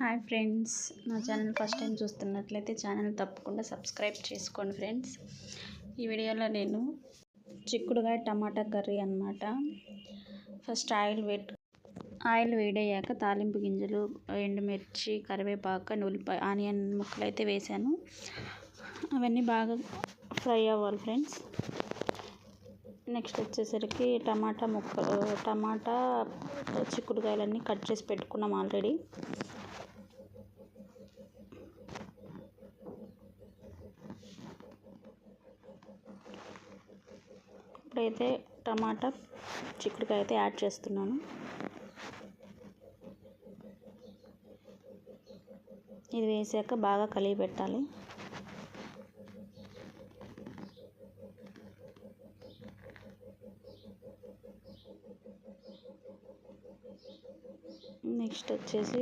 Hi friends. నా channel first time చూస్తున్నట్లయితే channel తప్పకుండా సబ్స్క్రైబ్ చేసుకోండి ఫ్రెండ్స్. ఈ వీడియోలో నేను చిక్కుడుగాయ టమాటా కర్రీ అనమాట ఫస్ట్ ఆయిల్ వేట్ ఆయిల్ వేడయ్యాక తాలింపు గింజలు ఎండుమిర్చి కరివేపాకు ఉల్లిపాయ ఆనియన్ ముక్కలు అయితే వేసాను. అవన్నీ బాగా ఫ్రై అవ్వాలి ఫ్రెండ్స్. నెక్స్ట్ వచ్చేసరికి టమాటా ముక్కలు టమాటా చిక్కుడుకాయలన్నీ కట్ చేసి పెట్టుకున్నాం ఆల్రెడీ. ఇప్పుడైతే టమాటా చిక్కుడుకాయ అయితే యాడ్ చేస్తున్నాను. ఇది వేసాక బాగా కలిగి పెట్టాలి. నెక్స్ట్ వచ్చేసి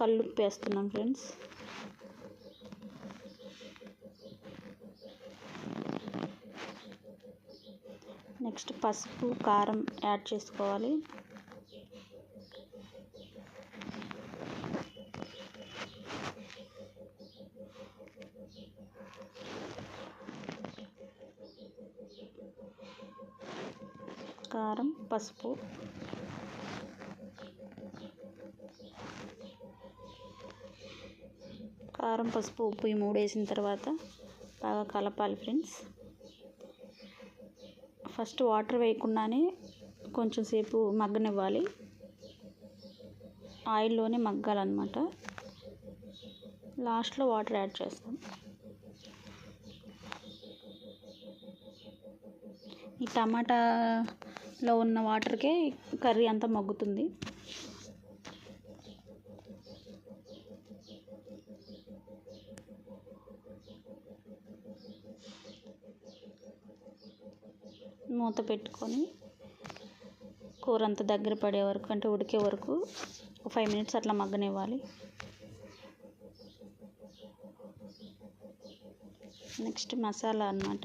కల్లుప్పు వేస్తున్నాం ఫ్రెండ్స్. నెక్స్ట్ పసుపు కారం యాడ్ చేసుకోవాలి. కారం పసుపు. కారం పసుపు ఉప్పు ఈ మూడు వేసిన తర్వాత బాగా కలపాలి ఫ్రెండ్స్. ఫస్ట్ వాటర్ వేయకుండానే కొంచెం సేపు మగ్గనివ్వాలి. ఆయిల్లోనే మగ్గాలన్నమాట. లాస్ట్లో వాటర్ యాడ్ చేస్తాం. ఈ టమాటాలో ఉన్న వాటర్కే కర్రీ అంతా మగ్గుతుంది. మూత పెట్టుకొని కూర అంతా దగ్గర పడే వరకు అంటే ఉడికే వరకు ఒక ఫైవ్ మినిట్స్ అట్లా మగ్గనివ్వాలి. నెక్స్ట్ మసాలా అనమాట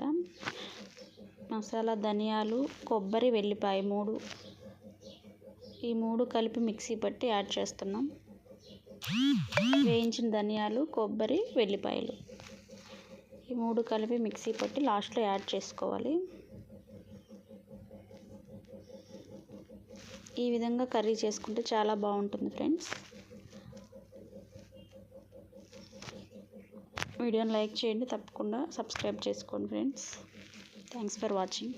మసాలా ధనియాలు కొబ్బరి వెల్లిపాయ మూడు. ఈ మూడు కలిపి మిక్సీ పట్టి యాడ్ చేస్తున్నాం. వేయించిన ధనియాలు కొబ్బరి వెల్లిపాయలు. ఈ మూడు కలిపి మిక్సీ పట్టి లాస్ట్లో యాడ్ చేసుకోవాలి. ఈ విధంగా కర్రీ చేసుకుంటే చాలా బాగుంటుంది ఫ్రెండ్స్. వీడియోని లైక్ చేయండి తప్పకుండా సబ్స్క్రైబ్ చేసుకోండి ఫ్రెండ్స్. Thanks for watching